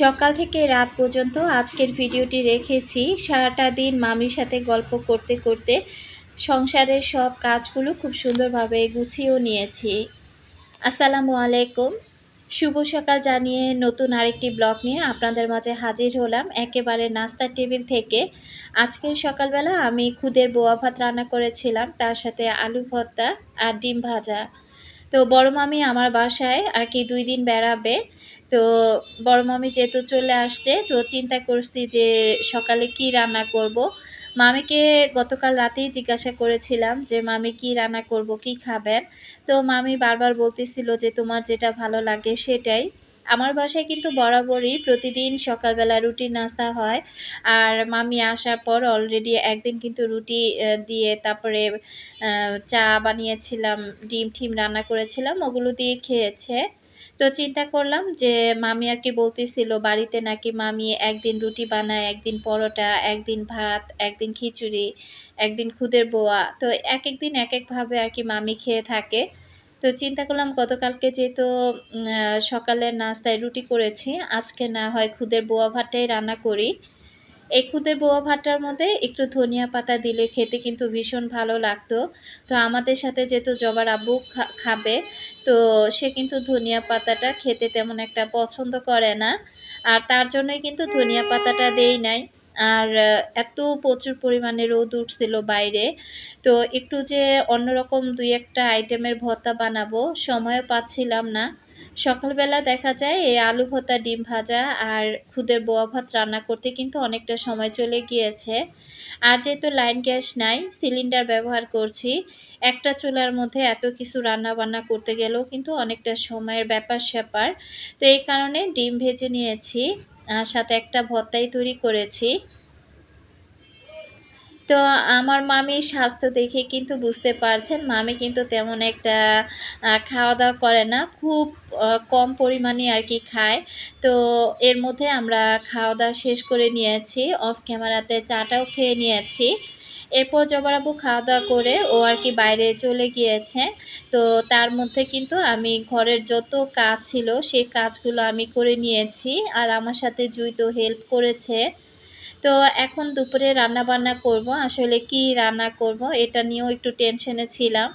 সকাল থেকে রাত পর্যন্ত আজকের ভিডিওটি রেখেছি। সারাটা দিন মামির সাথে গল্প করতে করতে সংসারের সব কাজগুলো খুব সুন্দরভাবে গুছিয়েও নিয়েছি। আসসালামু আলাইকুম। শুভ সকাল জানিয়ে নতুন আরেকটি ব্লগ নিয়ে আপনাদের মাঝে হাজির হলাম। একেবারে নাস্তার টেবিল থেকে। আজকে সকালবেলা আমি খুদের বোয়া ভাত রান্না করেছিলাম। তার সাথে আলু ভর্তা আর ডিম ভাজা। তো বড় মামি আমার বাসায় আর কি দুই দিন বেড়াবে। তো বড় মামি যেহেতু চলে আসছে, তো চিন্তা করছি যে সকালে কি রান্না করব। মামিকে গতকাল রাতেই জিজ্ঞাসা করেছিলাম যে, মামি, কি রান্না করব? কি খাবেন? তো মামি বারবার বলতেছিল যে, তোমার যেটা ভালো লাগে সেটাই। আমার বাসায় কিন্তু বরাবরই প্রতিদিন সকালবেলা রুটির নাস্তা হয়। আর মামি আসার পর অলরেডি একদিন কিন্তু রুটি দিয়ে তারপরে চা বানিয়েছিলাম, ডিম ঠিম রান্না করেছিলাম, ওগুলো দিয়ে খেয়েছে। তো চিন্তা করলাম যে মামি আর কি বলতেছিল, বাড়িতে নাকি মামি একদিন রুটি বানায়, একদিন পরোটা, একদিন ভাত, একদিন খিচুড়ি, একদিন খুদের বোয়া। তো এক এক দিন এক একভাবে আর কি মামি খেয়ে থাকে। তো চিন্তা করলাম গতকালকে যেহেতু সকালের নাস্তায় রুটি করেছি, আজকে না হয় খুদের বোয়া ভাতটাই রান্না করি। এই খুদে বোয়া ভাতটার মধ্যে একটু ধনিয়া পাতা দিলে খেতে কিন্তু ভীষণ ভালো লাগতো। তো আমাদের সাথে যেহেতু জবার আব্বু খাবে, তো সে কিন্তু ধনিয়া পাতাটা খেতে তেমন একটা পছন্দ করে না। আর তার জন্যই কিন্তু ধনিয়া পাতাটা দেই নাই। আর এত প্রচুর পরিমাণে রোদ উঠছিল বাইরে। তো একটু যে অন্যরকম দুই একটা আইটেমের ভর্তা বানাবো, সময়ও পাচ্ছিলাম না। সকালবেলা দেখা যায় এই আলু ভর্তা, ডিম ভাজা আর খুদের বোয়া ভাত রান্না করতে কিন্তু অনেকটা সময় চলে গিয়েছে। আর যেহেতু লাইন গ্যাস নাই, সিলিন্ডার ব্যবহার করছি, একটা চুলার মধ্যে এত কিছু রান্না বান্না করতে গেলেও কিন্তু অনেকটা সময়ের ব্যাপার স্যাপার। তো এই কারণে ডিম ভেজে নিয়েছি, আর সাথে একটা ভর্তাই তৈরি করেছি। তো আমার মামির স্বাস্থ্য দেখে কিন্তু বুঝতে পারছেন, মামি কিন্তু তেমন একটা খাওয়া দাওয়া করে না, খুব কম পরিমাণে আর কি খায়। তো এর মধ্যে আমরা খাওয়া দাওয়া শেষ করে নিয়েছি, অফ ক্যামেরাতে চাটাও খেয়ে নিয়েছি। এরপর জবরাবু খাওয়া দাওয়া করে ও আর কি বাইরে চলে গিয়েছে। তো তার মধ্যে কিন্তু আমি ঘরের যত কাজ ছিল, সেই কাজগুলো আমি করে নিয়েছি। আর আমার সাথে জুই তো হেল্প করেছে। তো এখন দুপুরে রান্না বান্না করব। আসলে কি রান্না করব এটা নিয়েও একটু টেনশনে ছিলাম।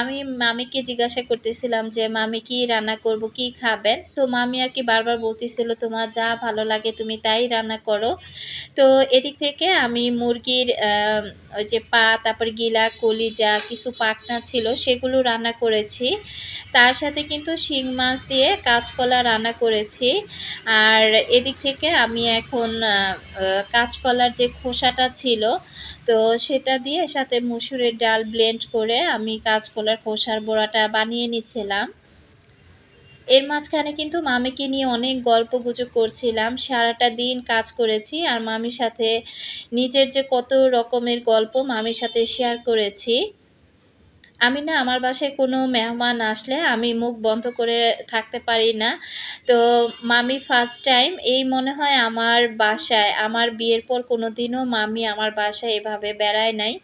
আমি মামিকে জিজ্ঞাসা করতেছিলাম যে, মামি কি রান্না করব, কি খাবেন? তো মামি আর কি বারবার বলতেছিল, তোমার যা ভালো লাগে তুমি তাই রান্না করো। তো এদিক থেকে আমি মুরগির ওই যে পা, তারপর গিলা, কলিজা, কিছু পাকনা ছিল সেগুলো রান্না করেছি। তার সাথে কিন্তু শিং মাছ দিয়ে কাঁচকলা রান্না করেছি। আর এদিক থেকে আমি এখন কাঁচকলার যে খোসাটা ছিল, তো সেটা দিয়ে সাথে মুসুরের ডাল ব্লেন্ড করে আমি কাঁচকলার খোসার বড়াটা বানিয়ে নিচ্ছিলাম। এর মাঝখানে কিন্তু মামিকে নিয়ে অনেক গল্প গুজব করছিলাম, সারাটা দিন কাজ করেছি আর মামির সাথে নিজের যে কত রকমের গল্প মামির সাথে শেয়ার করেছি। আমি না, আমার বাসায় কোনো মেহমান আসলে আমি মুখ বন্ধ করে থাকতে পারি না। তো মামি ফার্স্ট টাইম এই মনে হয় আমার বাসায়, আমার বিয়ের পর কোনো দিনও মামি আমার বাসায় এভাবে বেড়ায় নাই।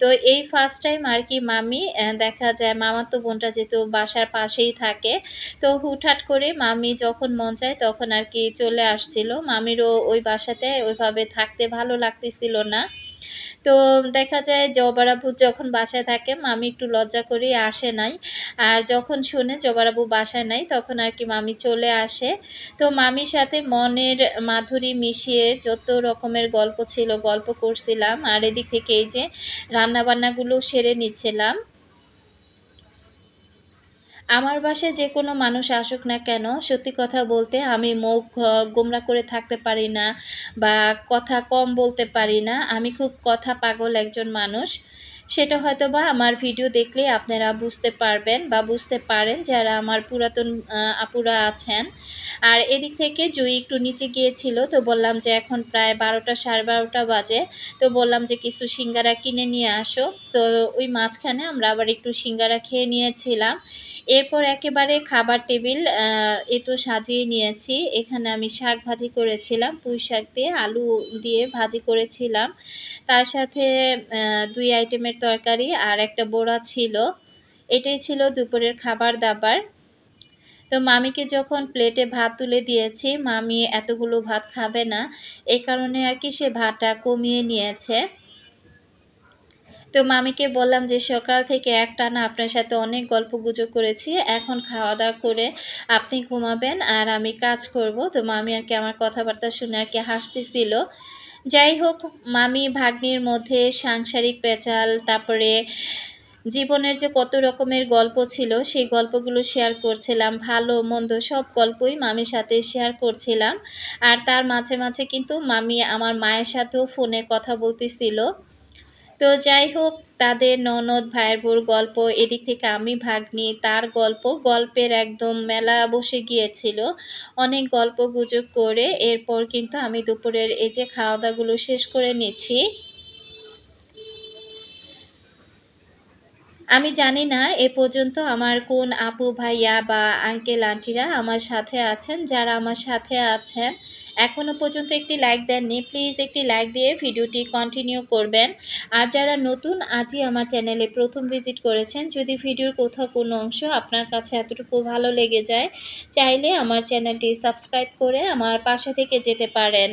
তো এই ফার্স্ট টাইম আর কি মামি দেখা যায় মামার তো বোনটা যেহেতু বাসার পাশেই থাকে, তো হুটহাট করে মামি যখন মন চায় তখন আর কি চলে আসছিল। মামিরও ওই বাসাতে ওইভাবে থাকতে ভালো লাগতেছিল না। তো দেখা যায় জবারাবু যখন বাসায় থাকে, মামি একটু লজ্জা করি আসে নাই। আর যখন শুনে জবারাবু বাসায় নাই, তখন আর কি মামি চলে আসে। তো মামির সাথে মনের মাধুরী মিশিয়ে যত রকমের গল্প ছিল, গল্প করছিলাম। আর এদিক থেকে এই যে রান্নাবান্নাগুলো সেরে নিচ্ছিলাম। আমার বাসায় যে কোনো মানুষ আসুক না কেন, সত্যি কথা বলতে আমি মুখ গোমরা করে থাকতে পারি না বা কথা কম বলতে পারি না। আমি খুব কথা পাগল একজন মানুষ। সেটা হয়তো বা আমার ভিডিও দেখলে আপনারা বুঝতে পারবেন বা বুঝতে পারেন যারা আমার পুরাতন আপুরা আছেন। আর এদিক থেকে জুই একটু নিচে গিয়েছিল, তো বললাম যে এখন প্রায় বারোটা সাড়ে বারোটা বাজে, তো বললাম যে কিছু সিঙ্গারা কিনে নিয়ে আসো। তো ওই মাঝখানে আমরা আবার একটু সিঙ্গারা খেয়ে নিয়েছিলাম। এরপর একেবারে খাবার টেবিল এ তো সাজিয়ে নিয়েছি। এখানে আমি শাক ভাজি করেছিলাম, পুঁই শাক দিয়ে আলু দিয়ে ভাজি করেছিলাম। তার সাথে দুই আইটেমের তরকারি আর একটা বোড়া ছিল। এটাই ছিল দুপুরের খাবার দাবার। তো মামিকে যখন প্লেটে ভাত তুলে দিয়েছি, মামি এতগুলো ভাত খাবে না। এ কারণে আর কি সে ভাতটা কমিয়ে নিয়েছে। তো মামিকে বললাম যে, সকাল থেকে একটানা আপনার সাথে অনেক গল্প গুজব করেছি। এখন খাওয়া দাওয়া করে আপনি ঘুমাবেন আর আমি কাজ করব। তো মামি আর কি আমার কথাবার্তা শুনে আর কি হাসতেছিল। যাই হোক, মামি ভাগ্নির মধ্যে সাংসারিক পেঁচাল, তারপরে জীবনের যে কত রকমের গল্প ছিল, সেই গল্পগুলো শেয়ার করছিলাম। ভালো, মন্দ সব গল্পই মামির সাথে শেয়ার করছিলাম। আর তার মাঝে মাঝে কিন্তু মামি আমার মায়ের সাথেও ফোনে কথা বলতেছিল। তো যাই হোক, তাদের ননদ ভাইয়ের বোর গল্প এদিক থেকে আমি ভাগ্নি তার গল্প গল্পের একদম মেলা বসে গিয়েছিল। অনেক গল্প গুজব করে এরপর কিন্তু আমি দুপুরের এই যে খাওয়া দাওয়াগুলো শেষ করে নিচ্ছি। আমি জানি না, এ পর্যন্ত আমার কোন আপু ভাইয়া বা আঙ্কেল আন্টিরা আমার সাথে আছেন, যারা আমার সাথে আছেন। এখনও পর্যন্ত একটি লাইক দেননি। প্লিজ একটি লাইক দিয়ে ভিডিওটি কন্টিনিউ করবেন। আর যারা নতুন, আজই আমার চ্যানেলে প্রথম ভিজিট করেছেন, যদি ভিডিওর কোথাও কোনো অংশ আপনার কাছে এতটুকু ভালো লেগে যায়, চাইলে আমার চ্যানেলটি সাবস্ক্রাইব করে আমার পাশে থেকে যেতে পারেন।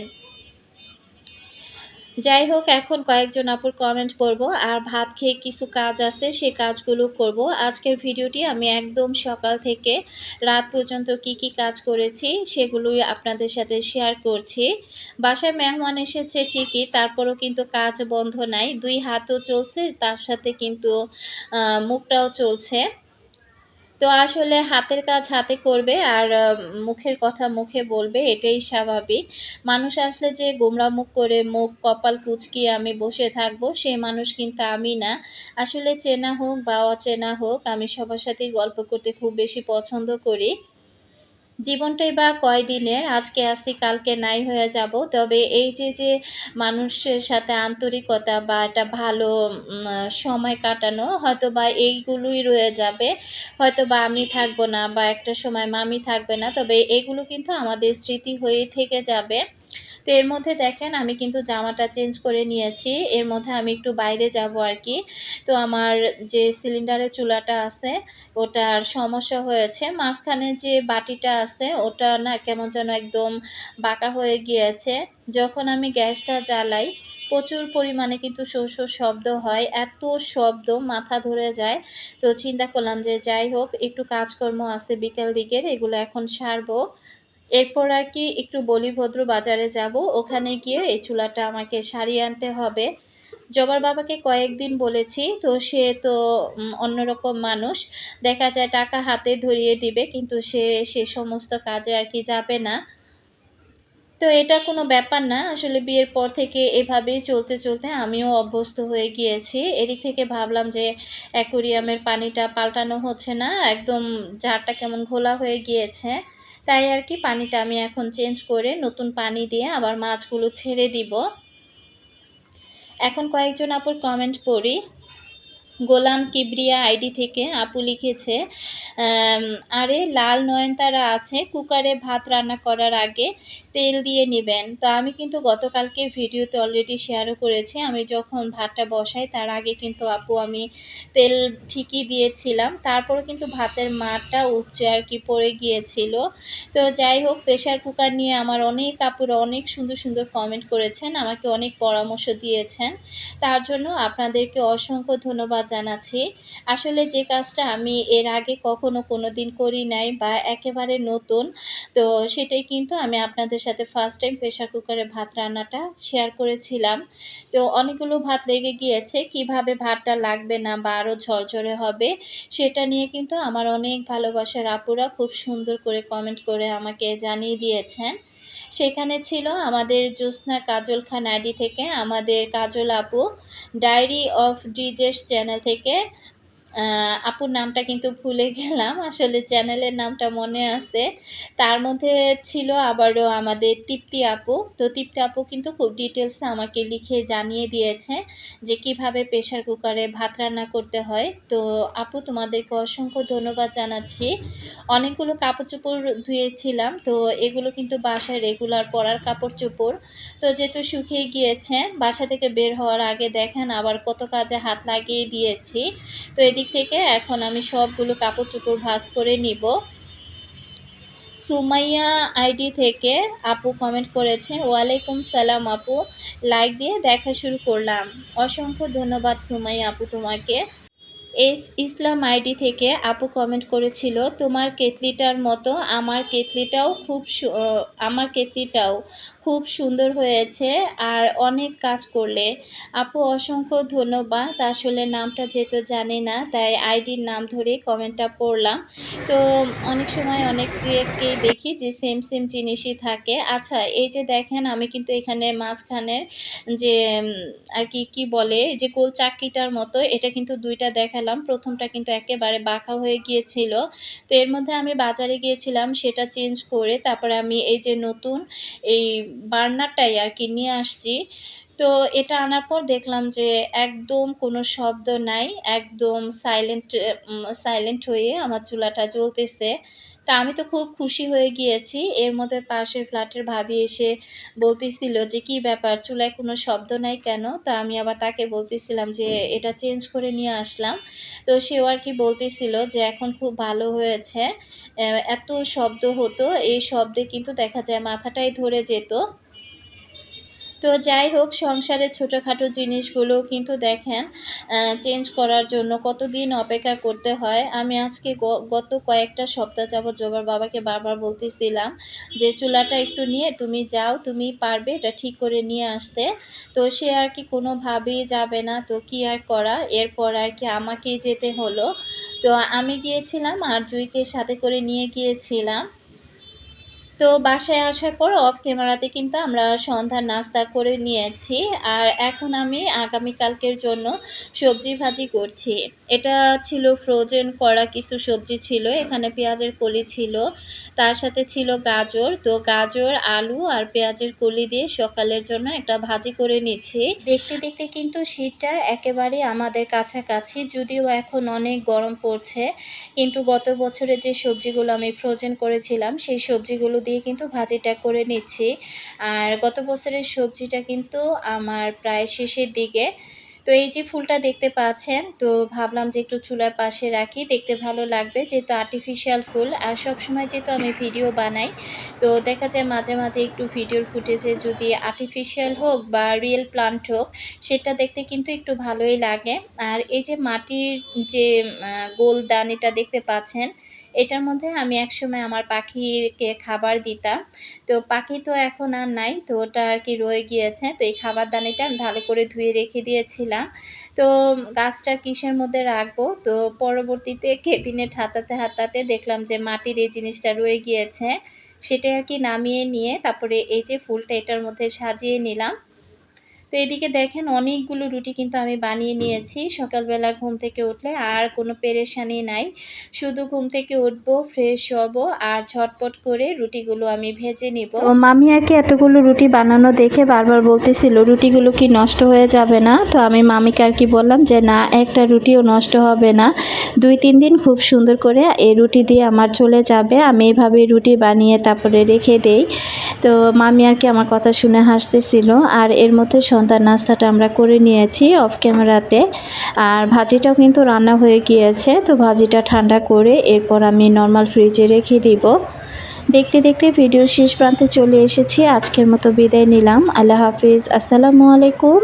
যাই হোক, এখন কয়েকজন আপুর কমেন্ট করব আর ভাত খেয়ে কিছু কাজ আছে, সে কাজগুলো করব। আজকের ভিডিওটি আমি একদম সকাল থেকে রাত পর্যন্ত কি কি কাজ করেছি সেগুলোই আপনাদের সাথে শেয়ার করছি। বাসায় মেহমান এসেছে ঠিকই, তারপরও কিন্তু কাজ বন্ধ নাই, দুই হাতও চলছে, তার সাথে কিন্তু মুখটাও চলছে। তো আসলে হাতের কাজ হাতে করবে আর মুখের কথা মুখে বলবে, এটাই স্বাভাবিক। মানুষ আসলে যে গোমরা মুখ করে মুখ, কপাল কুচকিয়ে আমি বসে থাকব সেই মানুষ কিন্তু আমি না। আসলে চেনা হোক বা অচেনা হোক, আমি সবার সাথেই গল্প করতে খুব বেশি পছন্দ করি। জীবনটাই বা কয়দিনের আজকে আসি, কালকে নাই হয়ে যাব। তবে এই যে যে মানুষের সাথে আন্তরিকতা বা একটা ভালো সময় কাটানো হয়তো বা এইগুলোই রয়ে যাবে। হয়তো বা আমি থাকব না বা একটা সময় মামি থাকবে না, তবে এগুলো কিন্তু আমাদের স্মৃতি হয়ে থেকে যাবে। তো এর মধ্যে দেখেন, আমি কিন্তু জামাটা চেঞ্জ করে নিয়েছি। এর মধ্যে আমি একটু বাইরে যাব আর কি। তো আমার যে সিলিন্ডারের চুলাটা আছে, ওটার সমস্যা হয়েছে। মাঝখানে যে বাটিটা আছে, ওটা না কেমন যেন একদম বাঁকা হয়ে গিয়েছে। যখন আমি গ্যাসটা জ্বালাই, প্রচুর পরিমাণে কিন্তু শো শব্দ হয়। এত শব্দ মাথা ধরে যায়। তো চিন্তা করলাম যে যাই হোক, একটু কাজকর্ম আছে বিকেল দিকের, এগুলো এখন সারবো। এরপর আর কি একটু বলিভদ্র বাজারে যাব। ওখানে গিয়ে এই চুলাটা আমাকে সারিয়ে আনতে হবে। জবার বাবাকে কয়েকদিন বলেছি, তো সে তো অন্যরকম মানুষ। দেখা যায় টাকা হাতে ধরিয়ে দিবে, কিন্তু সে সে সমস্ত কাজে আর কি যাবে না। তো এটা কোনো ব্যাপার না, আসলে বিয়ের পর থেকে এভাবেই চলতে চলতে আমিও অভ্যস্ত হয়ে গিয়েছি। এদিক থেকে ভাবলাম যে অ্যাকোরিয়ামের পানিটা পাল্টানো হচ্ছে না, একদম জারটা কেমন ঘোলা হয়ে গিয়েছে। তাই আর কি পানিটা আমি এখন চেঞ্জ করে নতুন পানি দিয়ে আবার মাছগুলো ছেড়ে দিব। এখন কয়েকজন আপুর কমেন্ট পড়ি গোলাম কিবরিয়া আইডি থেকে আপু লিখেছে আরে লাল নয়নতারা আছে, কুকারে ভাত রান্না করার আগে তেল দিয়ে নেবেন। তো আমি কিন্তু গতকালকে ভিডিওতে অলরেডি শেয়ারও করেছি, আমি যখন ভাতটা বসাই তার আগে কিন্তু আপু আমি তেল ঠিকই দিয়েছিলাম। তারপরে কিন্তু ভাতের মারটা উচ্চে আর কি পড়ে গিয়েছিল। তো যাই হোক প্রেশার কুকার নিয়ে আমার অনেক আপুরা অনেক সুন্দর সুন্দর কমেন্ট করেছেন, আমাকে অনেক পরামর্শ দিয়েছেন। তার জন্য আপনাদেরকে অসংখ্য ধন্যবাদ জানাচ্ছি আসলে যে কাজটা আমি এর আগে কখনো কোনো দিন করি নাই বা একেবারে নতুন, তো সেটাই কিন্তু আমি আপনাদের সাথে ফার্স্ট টাইম প্রেশার কুকারে ভাত রান্নাটা শেয়ার করেছিলাম। তো অনেকগুলো ভাত লেগে গিয়েছে, কীভাবে ভাতটা লাগবে না বা আরও ঝরঝরে হবে, সেটা নিয়ে কিন্তু আমার অনেক ভালোবাসার আপুরা খুব সুন্দর করে কমেন্ট করে আমাকে জানিয়ে দিয়েছেন। সেখানে ছিল আমাদের জ্যোৎস্না কাজল খান আইডি থেকে, আমাদের কাজল আপু, ডায়েরি অফ ডিজেস চ্যানেল থেকে আপুর নামটা কিন্তু ভুলে গেলাম। আসলে চ্যানেলের নামটা মনে আছে। তার মধ্যে ছিল আবারও আমাদের তৃপ্তি আপু। তো তৃপ্তি আপু কিন্তু খুব ডিটেলসে আমাকে লিখে জানিয়ে দিয়েছে যে কীভাবে প্রেশার কুকারে ভাত রান্না করতে হয়। তো আপু, তোমাদেরকে অসংখ্য ধন্যবাদ জানাচ্ছি। অনেকগুলো কাপড় চোপড় ধুয়েছিলাম। তো এগুলো কিন্তু বাসায় রেগুলার পরার কাপড় চোপড়। তো যেহেতু শুকিয়ে গিয়েছে, বাসা থেকে বের হওয়ার আগে দেখেন আবার কত কাজে হাত লাগিয়ে দিয়েছি। তো এদিক থেকে এখন আমি সবগুলো কাপড় চুপড় ভাজ করে নিব। সুমাইয়া আইডি থেকে আপু কমেন্ট করেছে, ওয়ালাইকুম সালাম আপু। লাইক দিয়ে দেখা শুরু করলাম। অসংখ্য ধন্যবাদ সুমাইয়া আপু তোমাকে। এস ইসলাম আইডি থেকে আপু কমেন্ট করেছিল, তোমার কেতলিটার মতো, আমার কেতলিটাও খুব আমার কেতলিটাও খুব সুন্দর হয়েছে আর অনেক কাজ করলে। আপু, অসংখ্য ধন্যবাদ, আসলে নামটা যেহেতু জানি না, তাই আইডির নাম ধরে কমেন্টটা পড়লাম তো অনেক সময় অনেককেই দেখি যে সেম সেম জিনিসই থাকে। আচ্ছা এই যে দেখেন, আমি কিন্তু এখানে মাঝখানের যে আর কি কি বলে, যে গোল চাকরিটার মতো, এটা কিন্তু দুইটা দেখালাম প্রথমটা কিন্তু একেবারে বাঁকা হয়ে গিয়েছিল। তো এর মধ্যে আমি বাজারে গিয়েছিলাম, সেটা চেঞ্জ করে তারপরে আমি এই যে নতুন এই বার্নারটাই আর কি নিয়ে আসছি। তো এটা আনার পর দেখলাম যে একদম কোনো শব্দ নাই, একদম সাইলেন্ট সাইলেন্ট হয়ে আমার চুলাটা জ্বলতেছে। তা আমি তো খুব খুশি হয়ে গিয়েছি। এর মধ্যে পাশের ফ্ল্যাটের ভাবি এসে বলতেছিল যে, কি ব্যাপার, চুলায় কোনো শব্দ নাই কেন? তা আমি আবার তাকে বলতেছিলাম যে, এটা চেঞ্জ করে নিয়ে আসলাম। তো সেও আর কি বলতেছিল যে, এখন খুব ভালো হয়েছে। এত শব্দ হতো। এই শব্দে কিন্তু দেখা যায় মাথাটাই ধরে যেত। তো যাই হোক সংসারের ছোটোখাটো জিনিসগুলো কিন্তু দেখেন চেঞ্জ করার জন্য কতদিন অপেক্ষা করতে হয়। আমি আজকে গত কয়েকটা সপ্তাহ যাবৎ জবার বাবাকে বারবার বলতেছিলাম যে, চুলাটা একটু নিয়ে তুমি যাও, তুমি পারবে এটা ঠিক করে নিয়ে আসতে। তো সে আর কি কোনোভাবেই যাবে না। তো কি আর করা? এরপর আর কি আমাকেই যেতে হলো। তো আমি গিয়েছিলাম, আর জুইকে সাথে করে নিয়ে গিয়েছিলাম। তো বাসায় আসার পর অফ ক্যামেরাতে কিন্তু আমরা সন্ধ্যার নাস্তা করে নিয়েছি। আর এখন আমি আগামীকালকের জন্য সবজি ভাজি করছি। এটা ছিল ফ্রোজেন করা কিছু সবজি ছিল, এখানে পেঁয়াজের কলি ছিল, তার সাথে ছিল গাজর। তো গাজর, আলু আর পেঁয়াজের কলি দিয়ে সকালের জন্য একটা ভাজি করে নিচ্ছি। দেখতে দেখতে কিন্তু শীতটা একেবারে আমাদের কাছাকাছি, যদিও এখন অনেক গরম পড়ছে। কিন্তু গত বছরে যে সবজিগুলো আমি ফ্রোজেন করেছিলাম, সেই সবজিগুলো দিয়ে কিন্তু ভাজিটা করে নিচ্ছি। আর গত বছরের সবজিটা কিন্তু আমার প্রায় শেষের দিকে। তো এই যে ফুলটা দেখতে পাচ্ছেন, তো ভাবলাম যে একটু চুলার পাশে রাখি, দেখতে ভালো লাগবে যেহেতু আর্টিফিশিয়াল ফুল। আর সব সময় যেহেতু আমি ভিডিও বানাই, তো দেখা যায় মাঝে মাঝে একটু ভিডিওর ফুটেজে যদি আর্টিফিশিয়াল হোক বা রিয়েল প্লান্ট হোক, সেটা দেখতে কিন্তু একটু ভালোই লাগে। আর এই যে মাটির যে গোল দানিটা দেখতে পাচ্ছেন এটার মধ্যে আমি একসময় আমার পাখিকে খাবার দিতাম। তো পাখি তো এখন আর নাই, তো ওটা আর কি রয়ে গিয়েছে। তো এই খাবার দানিটা আমি ভালো করে ধুয়ে রেখে দিয়েছিলাম। তো গাছটা কিসের মধ্যে রাখব? তো পরবর্তীতে কেবিনেট হাতাতে হাতাতে দেখলাম যে মাটির এই জিনিসটা রয়ে গিয়েছে। সেটা আর কি নামিয়ে নিয়ে তারপরে এই যে ফুলটা এটার মধ্যে সাজিয়ে নিলাম। তো এদিকে দেখেন অনেকগুলো রুটি কিন্তু আমি বানিয়ে নিয়েছি। সকালবেলা ঘুম থেকে উঠলে আর কোনো পেরেশানি নাই। শুধু ঘুম থেকে উঠবো ফ্রেশ হব আর ঝটপট করে রুটিগুলো আমি ভেজে নিব। মামি কি এতগুলো রুটি বানানো দেখে বারবার বলতেছিল, রুটিগুলো কি নষ্ট হয়ে যাবে না? তো আমি মামিকে আর কি বললাম যে, না, একটা রুটিও নষ্ট হবে না। দুই, তিন দিন খুব সুন্দর করে এই রুটি দিয়ে আমার চলে যাবে। আমি এইভাবে রুটি বানিয়ে তারপরে রেখে দেই। তো মামি আর কি আমার কথা শুনে হাসতেছিল। আর এর মধ্যে সন্ধ্যার নাস্তাটা আমরা করে নিয়েছি অফ ক্যামেরাতে আর ভাজিটাও কিন্তু রান্না হয়ে গিয়েছে, তো ভাজিটা ঠান্ডা করে এরপর আমি নর্মাল ফ্রিজে রেখে দিব। দেখতে দেখতে ভিডিও শেষ প্রান্তে চলে এসেছি, আজকের মতো বিদায় নিলাম। আল্লাহ হাফিজ, আসসালামু আলাইকুম।